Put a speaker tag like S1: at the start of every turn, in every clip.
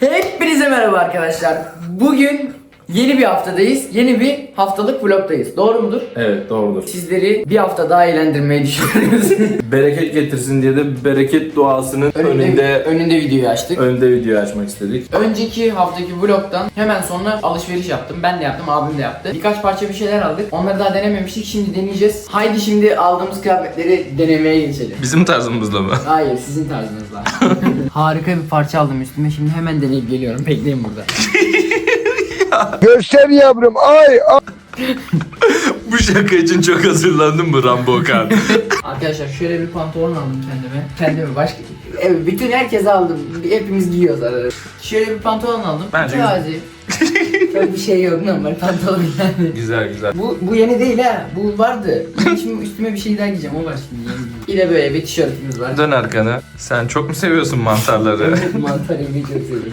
S1: Hepinize merhaba arkadaşlar. Bugün yeni bir haftadayız. Yeni bir haftalık vlogdayız. Doğru mudur?
S2: Evet doğrudur.
S1: Sizleri bir hafta daha eğlendirmeyi düşünüyoruz.
S2: Bereket getirsin diye de bereket duasının
S1: önünde,
S2: önünde
S1: önünde videoyu açtık.
S2: önde video açmak istedik.
S1: Önceki haftaki vlogdan hemen sonra alışveriş yaptım. Ben de yaptım, abim de yaptı. Birkaç parça bir şeyler aldık. Onları daha denememiştik. Şimdi deneyeceğiz. Haydi şimdi aldığımız kıyafetleri denemeye geçelim.
S3: Bizim tarzımızla mı?
S1: Hayır, sizin tarzınızla. Harika bir parça aldım üstüme. Şimdi hemen deneyip geliyorum. Bekleyin burada.
S4: Göster yavrum ay ay.
S3: Bu şaka için çok hazırlandım mı Rambo Okan?
S1: Arkadaşlar şöyle bir pantolon aldım kendime. Kendime başka... Evet, bütün herkes aldım. Hepimiz giyiyoruz arada. Şöyle bir pantolon aldım.
S3: Bence
S1: Mütevazi. Çok bir şey yok normal pantolon yani.
S3: güzel güzel.
S1: Bu, bu yeni değil ha. Bu vardı. Şimdi üstüme bir şey daha giyeceğim. O var şimdi. De böyle bir tişörtümüz var.
S3: Dön arkanı. Sen çok mu seviyorsun mantarları?
S1: Mantar yemeyi çok seviyorum.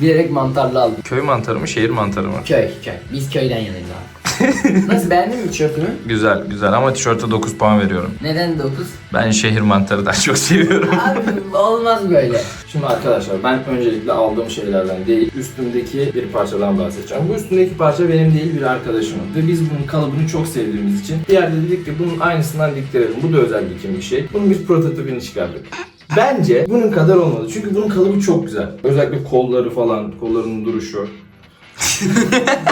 S1: Bilerek mantarlı aldım.
S3: Köy mantarı mı şehir mantarı mı?
S1: Köy, köy. Biz köyden yanayız abi. Nasıl beğendin mi tişörtümü?
S3: Güzel güzel ama tişörte 9 puan veriyorum.
S1: Neden 9?
S3: Ben şehir mantarı daha çok seviyorum.
S1: Abi olmaz böyle.
S2: Şimdi arkadaşlar ben öncelikle aldığım şeylerden değil üstümdeki bir parçadan bahsedeceğim. Bu üstündeki parça benim değil bir arkadaşımın. Ve biz bunun kalıbını çok sevdiğimiz için bir yerde dedik ki bunun aynısından diktirelim. Bu da özel dikim bir şey. Bunun bir prototipini çıkardık. Bence bunun kadar olmadı. Çünkü bunun kalıbı çok güzel. Özellikle kolları falan, kollarının duruşu.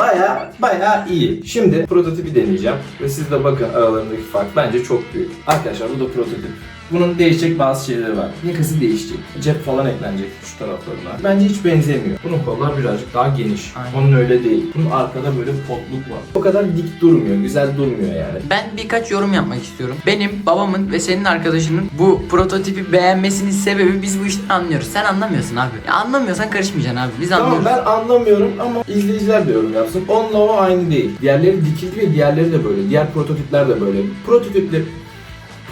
S2: Baya baya iyi. Şimdi prototipi deneyeceğim ve siz de bakın aralarındaki fark bence çok büyük. Arkadaşlar bu da prototip. Bunun değişecek bazı şeyleri var. Yakası değişecek. Cep falan eklenecek şu taraflarına. Bence hiç benzemiyor. Bunun kollar birazcık daha geniş.
S1: Aynen.
S2: Onun öyle değil. Bunun arkada böyle potluk var. O kadar dik durmuyor. Güzel durmuyor yani.
S1: Ben birkaç yorum yapmak istiyorum. Benim, babamın ve senin arkadaşının bu prototipi beğenmesinin sebebi biz bu işten anlıyoruz. Sen anlamıyorsun abi. Ya anlamıyorsan karışmayacaksın abi. Biz
S2: Tamam
S1: anlıyoruz.
S2: ben anlamıyorum ama izleyiciler de yorum yapsın. Onunla o aynı değil. Diğerleri dikildi ve diğerleri de böyle. Diğer prototipler de böyle. Prototipler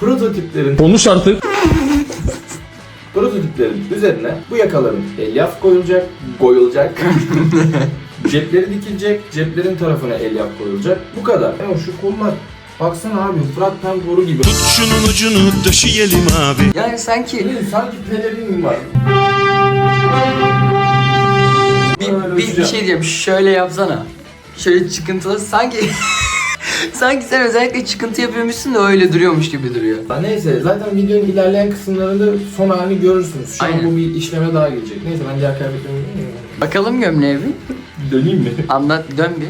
S2: prototiplerin
S4: Konuş artık.
S2: prototiplerin üzerine bu yakaların elyaf koyulacak, koyulacak. Cepleri dikilecek, ceplerin tarafına elyaf koyulacak. Bu kadar. Ya şu kollar Baksana abi Fırat Tangoru gibi.
S5: Tut şunun ucunu döşeyelim abi.
S1: Yani sanki
S2: Benim sanki pelerin var.
S1: bir, bir, bir şey diyeyim. Şöyle yapsana. Şöyle çıkıntılı sanki sanki sen özellikle çıkıntı yapıyormuşsun da öyle duruyormuş gibi duruyor.
S2: Ya Neyse zaten videonun ilerleyen kısımlarında son halini görürsünüz. Şu
S1: Aynen.
S2: an bu bir işleme daha gelecek. Neyse ben diğer kıyafetlerimi?
S1: Bakalım gömleğe bir.
S2: Döneyim mi?
S1: Anlat dön bir.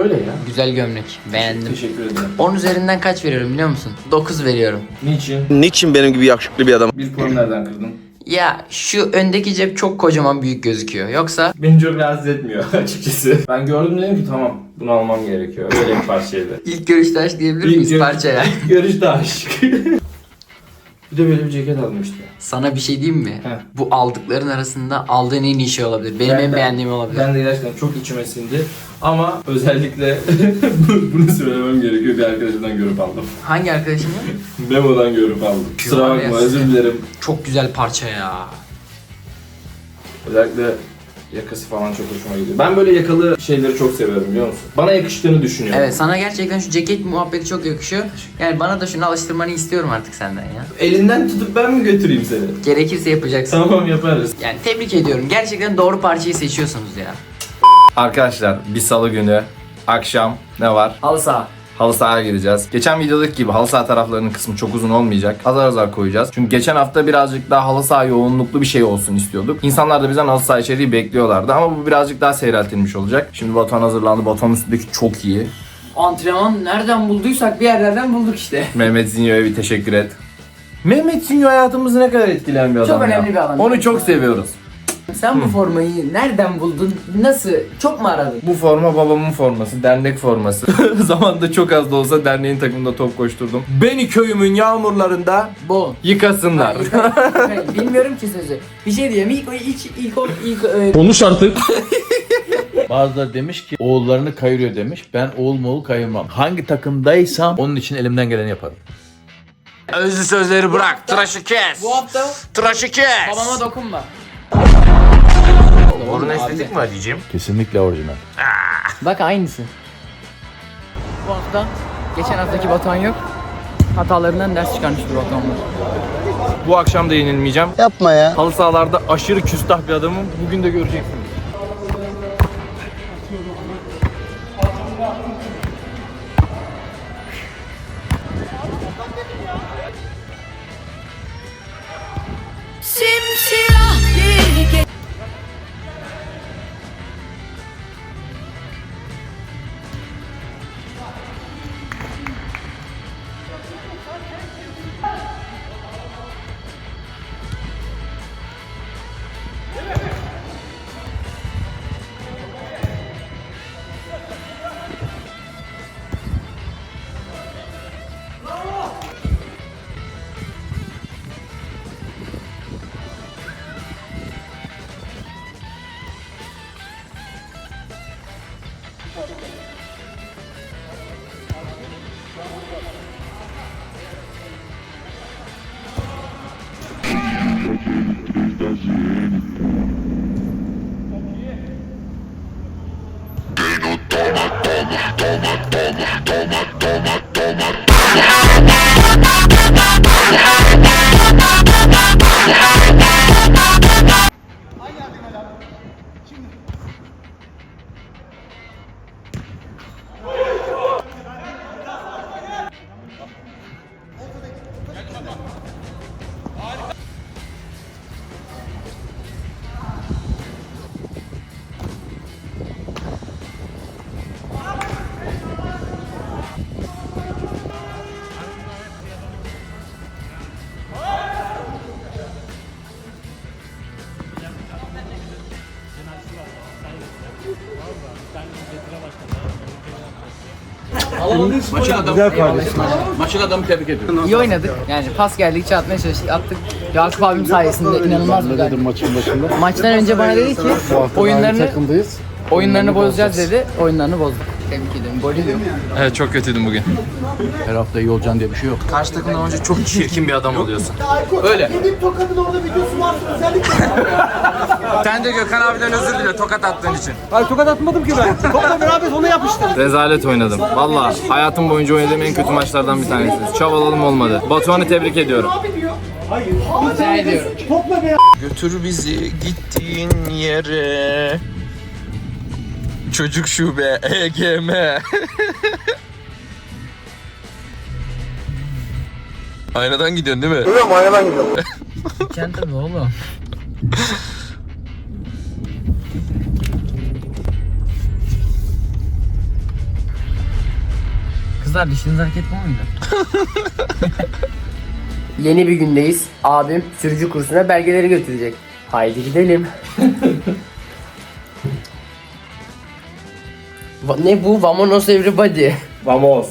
S2: Böyle ya.
S1: Güzel gömlek. Beğendim.
S2: Teşekkür ederim.
S1: 10 üzerinden kaç veriyorum biliyor musun? 9 veriyorum.
S2: Niçin?
S4: Niçin benim gibi yakışıklı bir adam?
S2: Bir puan nereden kırdın?
S1: Ya şu öndeki cep çok kocaman büyük gözüküyor. Yoksa
S2: Beni çok rahatsız etmiyor açıkçası. Ben gördüm dedim ki tamam bunu almam gerekiyor. Böyle bir parçaydı.
S1: ilk görüşte aşk diyebilir miyiz parçaya?
S2: ilk görüşte aşık. bir de böyle bir ceket aldım işte.
S1: Sana bir şey diyeyim mi?
S2: Heh.
S1: Bu aldıkların arasında aldığın en iyi şey olabilir. Benim
S2: Ben-
S1: en beğendiğim olabilir.
S2: Ben de gerçekten çok içime sindi. Ama özellikle bu- bunu söylemem gerekiyor. Bir arkadaşımdan görüp aldım.
S1: Hangi arkadaşım ya?
S2: Memo'dan görüp aldım. Kusura
S1: Var ya
S2: bakma özür dilerim.
S1: Çok güzel parça ya.
S2: Özellikle yakası falan çok hoşuma gidiyor. Ben böyle yakalı şeyleri çok seviyorum biliyor musun? Bana yakıştığını düşünüyorum.
S1: Evet sana gerçekten şu ceket muhabbeti çok yakışıyor. Yani bana da şunu alıştırmanı istiyorum artık senden ya.
S2: Elinden tutup ben mi götüreyim seni?
S1: Gerekirse yapacaksın.
S2: Tamam yaparız.
S1: Yani tebrik ediyorum. Gerçekten doğru parçayı seçiyorsunuz ya.
S6: Arkadaşlar bir salı günü akşam ne var?
S1: Halı saha.
S6: Halı sahaya gireceğiz. Geçen videodaki gibi halı saha taraflarının kısmı çok uzun olmayacak. Azar azar koyacağız. Çünkü geçen hafta birazcık daha halı saha yoğunluklu bir şey olsun istiyorduk. İnsanlar da bizden halı saha içeriği bekliyorlardı ama bu birazcık daha seyreltilmiş olacak. Şimdi Batuhan hazırlandı. Batuhan üstündeki çok iyi.
S1: Antrenman nereden bulduysak bir yerlerden bulduk işte.
S6: Mehmet Zinyo'ya bir teşekkür et. Mehmet Zinyo hayatımızı ne kadar etkileyen bir adam
S1: Çok
S6: ya.
S1: önemli bir adam.
S6: Onu çok seviyoruz.
S1: Sen bu formayı nereden buldun? Nasıl? Çok mu aradın?
S6: Bu forma babamın forması, dernek forması. Zamanında çok az da olsa derneğin takımında top koşturdum. Beni köyümün yağmurlarında
S1: Bu.
S6: yıkasınlar.
S1: Hayır, Bilmiyorum ki sözü. Bir şey diyeyim. İlk ilk ilk ilk, ilk e,
S4: Konuş artık.
S7: Bazıları demiş ki oğullarını kayırıyor demiş. Ben oğul moğul kayırmam. Hangi takımdaysam onun için elimden geleni yaparım.
S3: Özlü sözleri bırak. Tıraşı kes.
S1: bu hafta
S3: Tıraşı kes.
S1: babama dokunma.
S3: Orun estetik mi Ali'ciğim?
S7: Kesinlikle orijinal.
S1: Bak aynısı. Bu hafta geçen haftaki Batuhan yok.
S3: hatalarından ders çıkarmış bir ortamda.
S2: Bu akşam da yenilmeyeceğim.
S4: Yapma ya.
S2: Halı sahalarda aşırı küstah bir adamım. Bugün de göreceksiniz.
S8: Şimdi
S7: Maçın adamı. Maçın adamı tebrik ediyorum.
S3: İyi oynadık. Yani pas geldikçe atmaya çalıştık. Attık. Yakup abim sayesinde inanılmaz bir galibiyet.
S9: maçın başında.
S3: Maçtan önce bana dedi ki oyunlarını
S9: takımdayız.
S3: oyunlarını bozacağız dedi. Oyunlarını bozduk. Tebrik ederim. Golü yok.
S2: Evet çok kötüydüm bugün.
S7: Her hafta iyi olacaksın diye bir şey yok.
S2: Karşı takımdan önce çok çirkin bir adam oluyorsun.
S7: Öyle.
S2: Sen de Gökhan abiden özür dile tokat attığın için.
S9: Hayır tokat atmadım ki ben. Topla beraber onu yapıştırdım.
S2: Rezalet oynadım. Valla hayatım boyunca oynadığım en kötü maçlardan bir tanesi. Çabaladım olmadı. Batuhan'ı tebrik ediyorum.
S3: Rica ediyorum.
S10: Götür bizi gittiğin yere. Çocuk şube EGM. Aynadan gidiyorsun değil mi?
S4: Biliyorum aynadan gidiyorum.
S3: Sen tabii oğlum. Kızlar dişiniz hareketli muydu? Yeni bir gündeyiz. Abim sürücü kursuna belgeleri götürecek. Haydi gidelim. ne bu? Vamonos everybody.
S2: Vamos.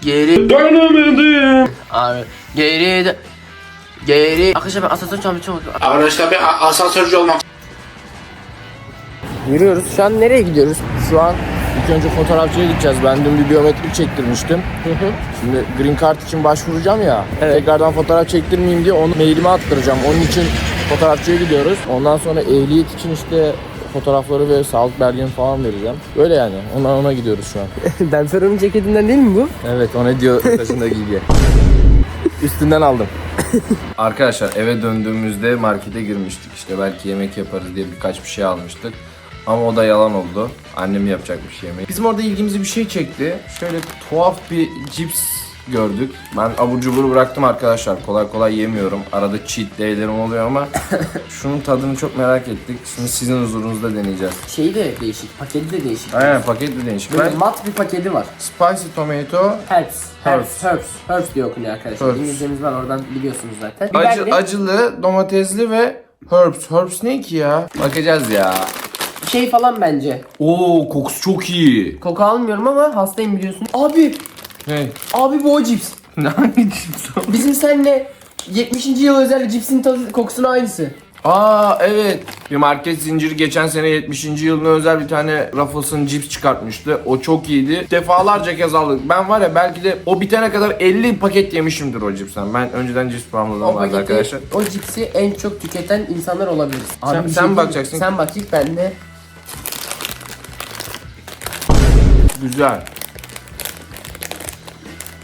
S3: Geri dönemedim. Abi geri Geri. Arkadaşlar ben asansör çalmış çok.
S9: Arkadaşlar bir asansörcü olmak.
S3: Yürüyoruz. Şu an nereye gidiyoruz?
S2: Şu an ilk önce fotoğrafçıya gideceğiz. Ben dün bir biyometrik çektirmiştim. Şimdi green card için başvuracağım ya. Tekrardan fotoğraf çektirmeyeyim diye onu mailime attıracağım. Onun için fotoğrafçıya gidiyoruz. Ondan sonra ehliyet için işte fotoğrafları ve sağlık belgemi falan vereceğim. Böyle yani. Ona ona gidiyoruz şu an.
S3: ben Ferhan'ın ceketinden değil mi bu?
S2: Evet o ne diyor taşında giygi. Üstünden aldım. Arkadaşlar eve döndüğümüzde markete girmiştik işte belki yemek yaparız diye birkaç bir şey almıştık. Ama o da yalan oldu. Annem yapacakmış yemeği. Bizim orada ilgimizi bir şey çekti. Şöyle tuhaf bir cips gördük. Ben abur cubur bıraktım arkadaşlar. Kolay kolay yemiyorum. Arada cheat day'lerim oluyor ama şunun tadını çok merak ettik. Şimdi sizin huzurunuzda deneyeceğiz.
S3: Şeyi de değişik, paketi de değişik.
S2: Aynen paket de değişik.
S3: Böyle
S2: Ben
S3: mat bir paketi var.
S2: spicy tomato
S3: Herbs.
S2: Herbs.
S3: Herbs. Herbs. Diye okunuyor arkadaşlar.
S2: Herbs.
S3: İngilizcemiz var oradan biliyorsunuz zaten.
S2: Acı,
S3: Biberli.
S2: acılı, domatesli ve herbs. Herbs ne ki ya? Bakacağız ya.
S3: Şey falan bence.
S2: Oo kokusu çok iyi.
S3: Koku almıyorum ama hastayım biliyorsun. Abi,
S2: Ne?
S3: abi bu o cips.
S2: Ne hangi cips o?
S3: Bizim seninle 70. yıl özel cipsin tadı kokusuna aynısı.
S2: Aa evet. Bir market zinciri geçen sene 70. yılına özel bir tane Ruffles'ın cips çıkartmıştı. O çok iyiydi. Defalarca kez aldık. Ben var ya belki de o bitene kadar 50 paket yemişimdir o cipsten. Ben önceden cips bağımlılığım
S3: O
S2: vardı
S3: paketi,
S2: arkadaşlar.
S3: o cipsi en çok tüketen insanlar olabiliriz.
S2: Sen-
S3: bir
S2: sen
S3: diyeyim.
S2: bakacaksın.
S3: Sen bak ilk ben de.
S2: Güzel.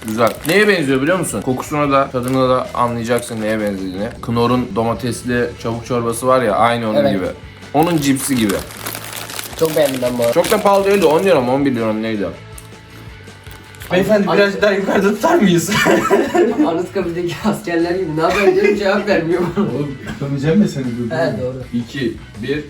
S2: Güzel. Neye benziyor biliyor musun? Kokusuna da tadına da anlayacaksın neye benzediğini. Knorr'un domatesli çabuk çorbası var ya aynı onun
S3: Evet.
S2: gibi. Onun cipsi gibi.
S3: Çok beğendim ben bu arada.
S2: Çok da pahalı değildi 10 lira mı 11 lira mı neydi?
S11: Beyefendi biraz daha yukarıda tutar mıyız?
S3: Anıtkabir'deki askerler gibi ne haber diyorum cevap vermiyor bana.
S7: Oğlum yapamayacağım mı seni?
S3: He doğru.
S2: 2, 1.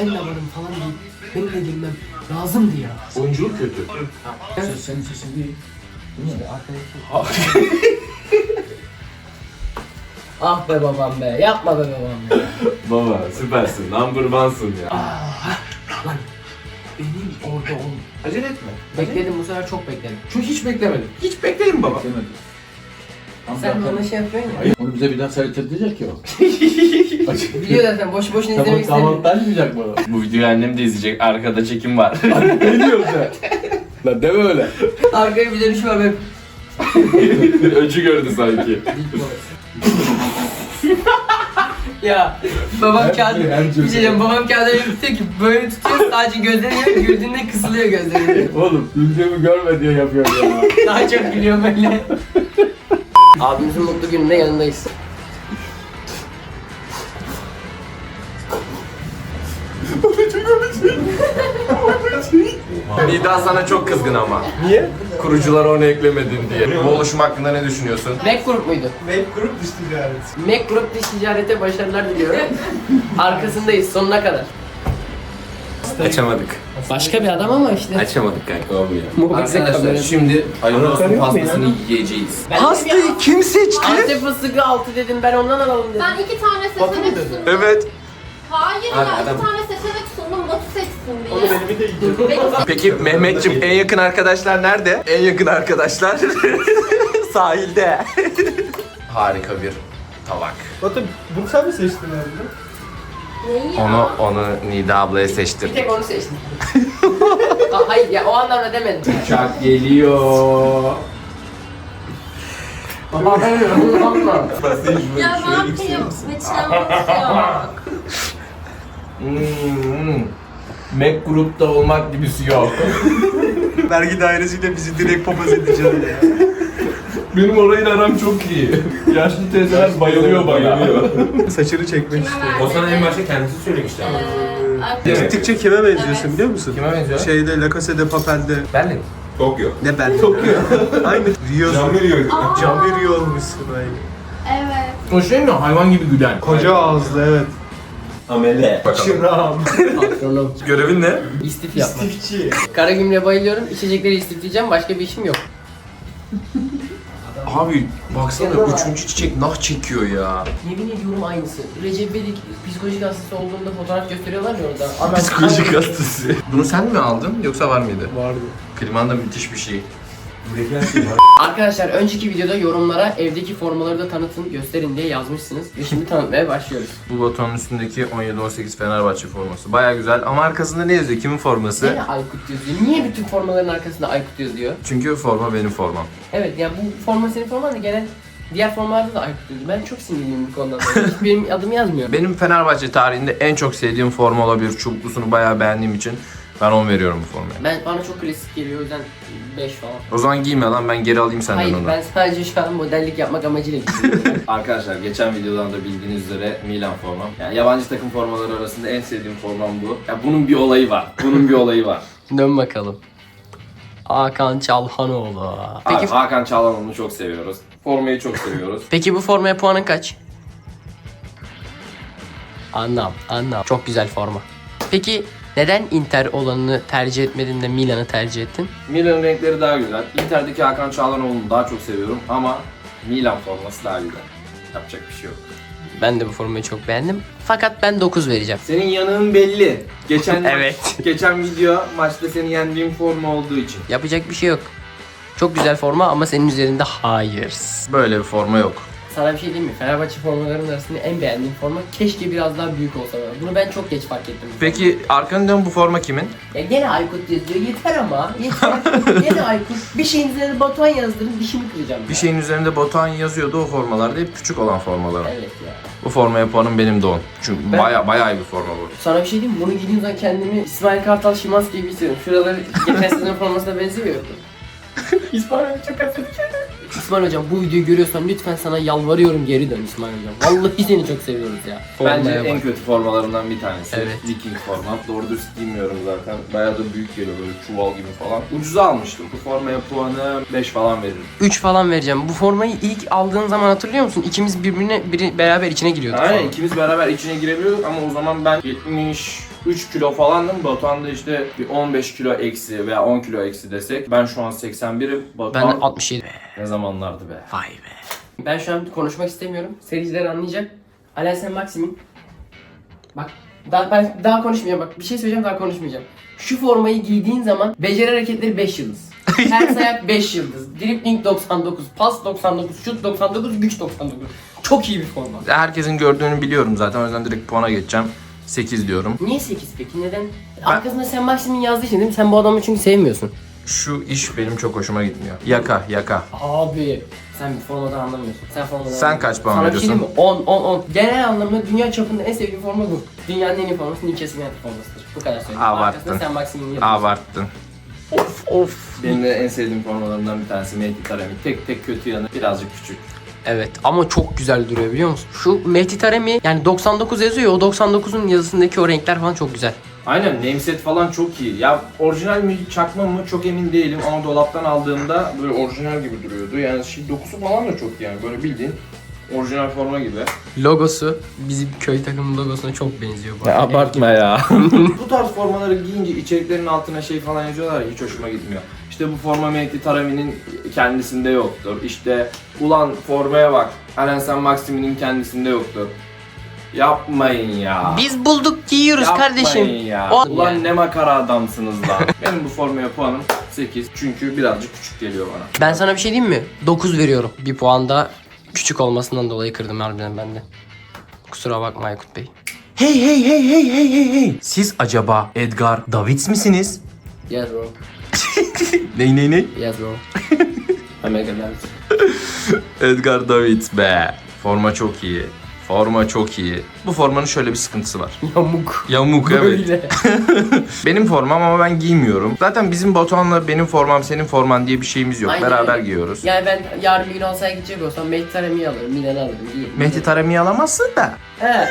S3: ben de varım falan deyip benim de girmem lazımdı ya.
S11: Oyunculuk kötü.
S7: Ses, senin sesin değil.
S3: Ah be babam be yapma be babam be.
S11: Baba süpersin. Number one'sın ya.
S3: Lan benim orada ol.
S11: Acele etme.
S3: Bekledim bu sefer çok bekledim.
S11: Çünkü hiç beklemedim. Hiç bekledim baba.
S7: Demedim.
S3: Sen bana şey yapıyorsun ya.
S7: Hayır, onu bize bir daha seyrettirecek ki o.
S3: Biliyor zaten boş boşuna
S7: Tamam
S3: izlemek
S7: tamam
S3: istemiyorum.
S7: tanımayacak bana.
S11: Bu videoyu annem de izleyecek. Arkada çekim var.
S7: ne diyorsun sen? Lan deme öyle.
S3: Arkaya bir dönüş var benim.
S11: Öcü gördü sanki.
S3: Ya babam kağıdı
S7: şey,
S3: bir
S7: şey.
S3: diyeceğim babam kağıdı tutuyor ki böyle tutuyor sadece gözlerini güldüğünde kısılıyor gözleri.
S7: Oğlum güldüğümü görme diye yapıyor ya.
S3: Daha çok gülüyor böyle. Abimizin mutlu gününde yanındayız.
S2: Nida sana çok kızgın ama. Niye? Kuruculara onu eklemedin diye. Bu oluşum hakkında ne düşünüyorsun?
S3: Mac Group muydu? Mac Group dış ticaret. Mac Group dış ticarete başarılar diliyorum. Arkasındayız sonuna kadar.
S11: Açamadık.
S3: Başka bir adam ama işte.
S11: Açamadık kanka olmuyor.
S3: Muhabbet
S2: Arkadaşlar
S3: kamerası.
S2: şimdi hayırlı olsun pastasını yiyeceğiz.
S3: Pastayı kim seçti? Antep fıstıklı altı dedim ben ondan alalım dedim.
S8: Ben iki tane seçenek sundum.
S2: Evet.
S8: Hayır
S11: Hadi
S8: ya
S11: adam.
S8: iki tane seçenek Batu seçsin diye. Benim
S2: Peki Mehmetciğim en yakın arkadaşlar nerede? En yakın arkadaşlar sahilde. Harika bir tabak.
S8: neyi ya?
S2: Onu onu Nida ablaya
S3: Bir
S2: seçtirdim.
S3: tek onu seçtim. Aa, hayır ya o anlamda demedim.
S2: Uçak geliyor.
S8: Ya ne yapayım? Bıçağımız yok.
S2: Hmm. Mac Group'ta olmak gibisi yok.
S9: Vergi dairesiyle bizi direkt papaz edeceğiz ya.
S2: Benim orayla aram çok iyi. Yaşlı teyzeler bayılıyor bana.
S9: Saçını çekmek
S8: Kime
S9: istiyor.
S11: O sana en başta kendisi söylemişti ama.
S8: Ee.
S9: Gittikçe kime benziyorsun biliyor musun?
S2: Kime benziyor?
S9: Şeyde La Casa de Papel'de.
S2: Benle.
S11: Tokyo.
S9: Ne ben? Tokyo. Aynı. Rio.
S11: Can veriyor.
S8: Aa,
S9: Can veriyor olmuşsun aynı.
S8: Evet.
S2: O şey mi? Hayvan gibi gülen.
S9: Koca ağızlı evet.
S11: Amele.
S9: Çırağım.
S3: Patronum.
S2: Görevin ne?
S3: İstif yapmak.
S9: Çiftçi.
S3: Karagümrük'e bayılıyorum. İçecekleri istifleyeceğim. Başka bir işim yok.
S2: Abi baksana üçüncü çiçek nah çekiyor ya.
S3: Yemin ediyorum aynısı. Recep İvedik psikolojik hastası olduğunda fotoğraf gösteriyorlar ya orada. Adam
S2: Psikolojik hastası. Bunu sen mi aldın yoksa var mıydı?
S9: Vardı.
S2: Kliman da müthiş bir şey.
S3: Arkadaşlar önceki videoda yorumlara evdeki formaları da tanıtın, gösterin diye yazmışsınız. Ve şimdi tanıtmaya başlıyoruz.
S2: Bu batonun üstündeki 17-18 Fenerbahçe forması. Baya güzel ama arkasında ne yazıyor? Kimin forması?
S3: Niye Aykut yazıyor? Niye bütün formaların arkasında Aykut yazıyor?
S2: Çünkü forma benim formam.
S3: Evet ya bu forma senin forman da genel diğer formalarda da Aykut yazıyor. Ben çok sinirliyim bu konudan. dolayı. Hiç benim adım yazmıyor.
S2: Benim Fenerbahçe tarihinde en çok sevdiğim forma olabilir. Çubuklusunu bayağı beğendiğim için ben 10 veriyorum bu formaya.
S3: Ben bana çok klasik geliyor o yüzden 5 falan.
S2: O zaman giyme lan ben geri alayım senden
S3: Hayır
S2: onu.
S3: ben sadece şu an modellik yapmak amacıyla gidiyorum.
S2: Arkadaşlar geçen videodan da bildiğiniz üzere Milan formam. Yani yabancı takım formaları arasında en sevdiğim formam bu. Ya bunun bir olayı var. Bunun bir olayı var.
S3: Dön bakalım. Hakan Çalhanoğlu.
S2: Peki
S3: Peki,
S2: Hakan Çalhanoğlu'nu çok seviyoruz. Formayı çok seviyoruz.
S3: peki bu formaya puanın kaç? Anlam, anlam. Çok güzel forma. Peki neden Inter olanını tercih etmedin de Milan'ı tercih ettin?
S2: Milan'ın renkleri daha güzel. Inter'deki Hakan Çalhanoğlu'nu daha çok seviyorum ama Milan forması daha güzel. Yapacak bir şey yok.
S3: Ben de bu formayı çok beğendim. Fakat ben 9 vereceğim.
S2: Senin yanığın belli. Geçen
S3: Evet.
S2: geçen video maçta seni yendiğim forma olduğu için.
S3: Yapacak bir şey yok. Çok güzel forma ama senin üzerinde hayır.
S2: Böyle bir forma yok.
S3: Sana bir şey diyeyim mi? Fenerbahçe formalarının arasında en beğendiğim forma keşke biraz daha büyük olsa. Bunu ben çok geç fark ettim.
S2: Peki arkanı dön bu forma kimin?
S3: Ya gene Aykut yazıyor. Yeter ama. Yeter. gene Aykut. Bir şeyin üzerine Batuhan yazdırın dişimi kıracağım.
S2: Bir
S3: ya.
S2: şeyin üzerinde Batuhan yazıyordu o formalarda hep küçük olan formalar.
S3: Evet ya.
S2: Bu formaya puanım benim de 10. Çünkü
S3: Ben-
S2: baya bayağı iyi bir forma bu.
S3: Sana bir şey diyeyim mi? Bunu giydiğim zaman kendimi İsmail Kartal Şimanski gibi hissediyorum. Şuraları geçen sezon formasına benziyor. İsmail çok dilerim. İsmail Hocam bu videoyu görüyorsan lütfen sana yalvarıyorum geri dön İsmail Hocam. Vallahi seni çok seviyoruz ya.
S2: Bence
S3: Formaya
S2: en
S3: bak.
S2: kötü formalarından bir tanesi.
S3: Evet.
S2: Viking forma. Doğru dürüst giymiyorum zaten. Bayağı da büyük geliyor böyle çuval gibi falan. Ucuza almıştım. Bu formaya puanı 5 falan veririm.
S3: 3 falan vereceğim. Bu formayı ilk aldığın zaman hatırlıyor musun? İkimiz birbirine biri beraber içine giriyorduk.
S2: Aynen
S3: falan.
S2: ikimiz beraber içine girebiliyorduk ama o zaman ben 73 kilo falandım. Batuhan da işte bir 15 kilo eksi veya 10 kilo eksi desek. Ben şu an 81'im.
S3: Ben
S2: Batuhan
S3: 67.
S2: ne zamanlardı be.
S3: Vay be. Ben şu an konuşmak istemiyorum. Seyirciler anlayacak. Alensen Maxim'in Bak daha ben daha konuşmayacağım bak bir şey söyleyeceğim daha konuşmayacağım. Şu formayı giydiğin zaman beceri hareketleri 5 yıldız. Ters ayak 5 yıldız. Dribbling 99, pas 99, şut 99, güç 99. Çok iyi bir forma.
S2: Herkesin gördüğünü biliyorum zaten o yüzden direkt puana geçeceğim. 8 diyorum.
S3: Niye 8 peki? Neden? Arkasında sen Maxim'in yazdığı için değil mi? Sen bu adamı çünkü sevmiyorsun.
S2: Şu iş benim çok hoşuma gitmiyor. Yaka yaka.
S3: Abi sen bir formadan anlamıyorsun. Sen formadan
S2: Sen
S3: anlamıyorsun.
S2: kaç puan
S3: Sana bir şey
S2: veriyorsun?
S3: diyeyim mi? 10 10 10. Genel anlamda dünya çapında en sevdiğim forma bu. Dünyanın en iyi forması Newcastle United formasıdır. Bu kadar söyleyeyim.
S2: Abarttın.
S3: Arkasında sen Maxim'in yazıyorsun.
S2: Abarttın. Of of. Benim de en sevdiğim formalarımdan bir tanesi Mehdi Taremi. Tek tek kötü yanı birazcık küçük.
S3: Evet ama çok güzel duruyor biliyor musun? Şu Mehdi Taremi yani 99 yazıyor o 99'un yazısındaki o renkler falan çok güzel.
S2: Aynen nameset falan çok iyi. Ya orijinal mi çakma mı çok emin değilim ama dolaptan aldığımda böyle orijinal gibi duruyordu. Yani şey dokusu falan da çok iyi yani böyle bildiğin orijinal forma gibi.
S3: Logosu bizim köy takımının logosuna çok benziyor bu arada.
S2: ya. bu tarz formaları giyince içeriklerin altına şey falan yazıyorlar ya hiç hoşuma gitmiyor. İşte bu forma Mehdi Taremi'nin kendisinde yoktur. İşte ulan formaya bak. Alensen Maximi'nin kendisinde yoktur. Yapmayın ya.
S3: Biz bulduk giyiyoruz
S2: Yapmayın
S3: kardeşim.
S2: ya.
S3: O-
S2: Ulan ne makara adamsınız lan. Benim bu formaya puanım 8 çünkü birazcık küçük geliyor bana.
S3: Ben sana bir şey diyeyim mi? 9 veriyorum. Bir puan da küçük olmasından dolayı kırdım harbiden ben de. Kusura bakma Aykut Bey.
S2: Hey hey hey hey hey hey hey. Siz acaba Edgar Davids misiniz?
S3: Yes bro.
S2: Ney ney ney?
S3: Yes bro. Omega.
S2: Edgar Davids be. Forma çok iyi. Forma çok iyi. Bu formanın şöyle bir sıkıntısı var.
S3: Yamuk.
S2: Yamuk evet. Benim formam ama ben giymiyorum. Zaten bizim Batuhan'la benim formam senin forman diye bir şeyimiz yok.
S3: Aynen
S2: Beraber
S3: öyle.
S2: giyiyoruz.
S3: Yani ben yarın bir gün Alsa'ya gidecek olsam Mehdi Taremi'yi alırım, Milan'ı alırım. giyerim.
S2: Mehdi Taremi'yi alamazsın da.
S3: He.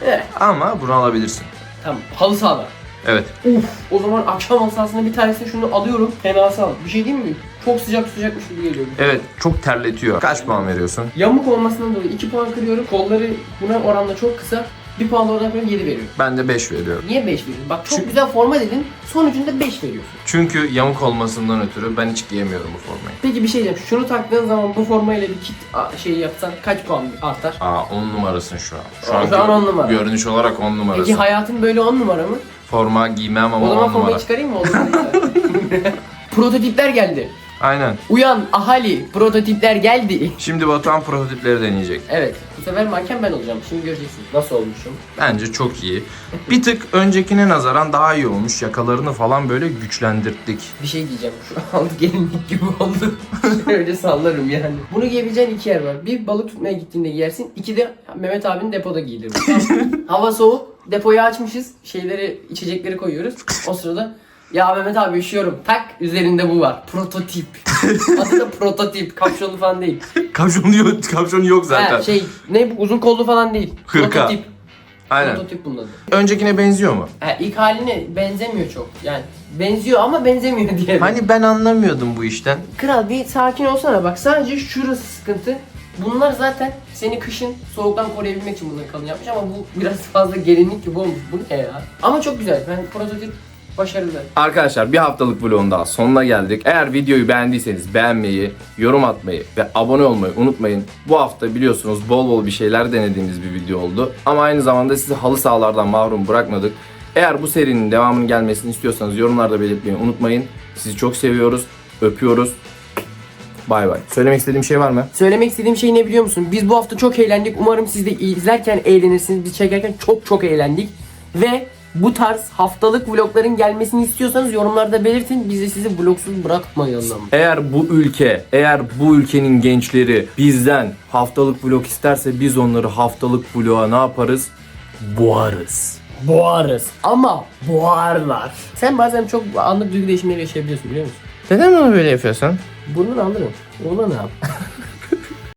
S3: He.
S2: Ama bunu alabilirsin.
S3: Tamam. Halı sahada.
S2: Evet.
S3: Uf. O zaman akşam halı sahasında bir tanesini şunu alıyorum. Fenası al. Bir şey diyeyim mi? Çok sıcak sıcakmış gibi geliyor.
S2: Evet çok terletiyor. Kaç puan veriyorsun?
S3: Yamuk olmasından dolayı 2 puan kırıyorum. Kolları buna oranla çok kısa. Bir puan oradan koyuyorum 7 veriyorum.
S2: Ben de 5 veriyorum.
S3: Niye 5 veriyorsun? Bak çok
S2: Çünkü-
S3: güzel forma dedin. Sonucunda 5 veriyorsun.
S2: Çünkü yamuk olmasından ötürü ben hiç giyemiyorum bu formayı.
S3: Peki bir şey diyeceğim. Şunu taktığın zaman bu formayla bir kit a- şeyi yapsan kaç puan artar?
S2: Aa 10 numarasın şu an.
S3: Şu an on numara.
S2: Görünüş olarak 10 numarasın.
S3: Peki hayatın böyle 10 numara mı?
S2: Forma giymem ama
S3: o
S2: 10
S3: zaman
S2: numara.
S3: formayı çıkarayım mı? Olur? Prototipler geldi.
S2: Aynen.
S3: Uyan ahali prototipler geldi.
S2: Şimdi Batuhan prototipleri deneyecek.
S3: Evet bu sefer manken ben olacağım. Şimdi göreceksin nasıl olmuşum.
S2: Bence çok iyi. Bir tık öncekine nazaran daha iyi olmuş. Yakalarını falan böyle güçlendirttik.
S3: Bir şey diyeceğim şu an gelinlik gibi oldu. Öyle sallarım yani. Bunu giyebileceğin iki yer var. Bir balık tutmaya gittiğinde giyersin. İki de Mehmet abinin depoda giydirir. Hava soğuk. Depoyu açmışız. Şeyleri, içecekleri koyuyoruz. O sırada ya Mehmet abi üşüyorum. Tak üzerinde bu var. Prototip. Adı da prototip. Kapşonlu falan değil.
S2: Kapşonu yok, kapşonu yok zaten.
S3: Ha, şey ne bu uzun kollu falan değil.
S2: Hırka.
S3: Prototip.
S2: Aynen.
S3: Prototip bunun adı.
S2: Öncekine benziyor mu?
S3: Ha, ilk haline benzemiyor çok. Yani benziyor ama benzemiyor diye.
S2: Hani ben anlamıyordum bu işten.
S3: Kral bir sakin olsana bak sadece şurası sıkıntı. Bunlar zaten seni kışın soğuktan koruyabilmek için bunları kalın yapmış ama bu biraz fazla gelinlik gibi olmuş. Bu ne ya? Ama çok güzel. Ben prototip başarılı.
S2: Arkadaşlar bir haftalık vlogun daha sonuna geldik. Eğer videoyu beğendiyseniz beğenmeyi, yorum atmayı ve abone olmayı unutmayın. Bu hafta biliyorsunuz bol bol bir şeyler denediğimiz bir video oldu. Ama aynı zamanda sizi halı sahalardan mahrum bırakmadık. Eğer bu serinin devamının gelmesini istiyorsanız yorumlarda belirtmeyi unutmayın. Sizi çok seviyoruz, öpüyoruz. Bay bay. Söylemek istediğim şey var mı?
S3: Söylemek istediğim şey ne biliyor musun? Biz bu hafta çok eğlendik. Umarım siz de izlerken eğlenirsiniz. Biz çekerken çok çok eğlendik. Ve bu tarz haftalık vlogların gelmesini istiyorsanız yorumlarda belirtin. Biz de sizi vlogsuz bırakmayalım.
S2: Eğer bu ülke, eğer bu ülkenin gençleri bizden haftalık vlog isterse biz onları haftalık vloga ne yaparız? Boğarız.
S3: Boğarız. Ama boğarlar. Sen bazen çok anlık duygu değişimleri yaşayabiliyorsun biliyor musun?
S2: Neden bunu böyle yapıyorsun?
S3: Burnunu alırım. Oğlan ne yap?